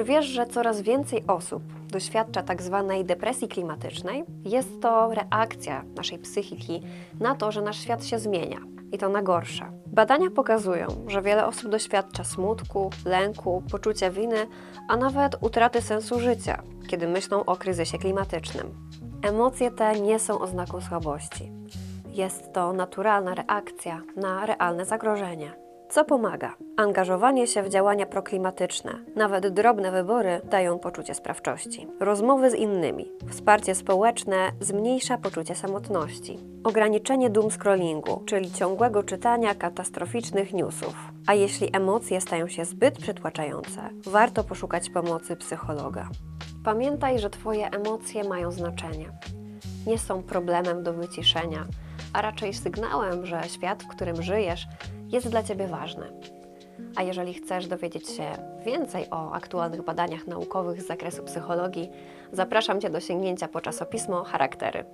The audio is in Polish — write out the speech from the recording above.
Czy wiesz, że coraz więcej osób doświadcza tak zwanej depresji klimatycznej? Jest to reakcja naszej psychiki na to, że nasz świat się zmienia i to na gorsze. Badania pokazują, że wiele osób doświadcza smutku, lęku, poczucia winy, a nawet utraty sensu życia, kiedy myślą o kryzysie klimatycznym. Emocje te nie są oznaką słabości. Jest to naturalna reakcja na realne zagrożenie. Co pomaga? Angażowanie się w działania proklimatyczne. Nawet drobne wybory dają poczucie sprawczości. Rozmowy z innymi. Wsparcie społeczne zmniejsza poczucie samotności. Ograniczenie doom scrollingu, czyli ciągłego czytania katastroficznych newsów. A jeśli emocje stają się zbyt przytłaczające, warto poszukać pomocy psychologa. Pamiętaj, że Twoje emocje mają znaczenie. Nie są problemem do wyciszenia, a raczej sygnałem, że świat, w którym żyjesz, jest dla Ciebie ważny. A jeżeli chcesz dowiedzieć się więcej o aktualnych badaniach naukowych z zakresu psychologii, zapraszam Cię do sięgnięcia po czasopismo Charaktery.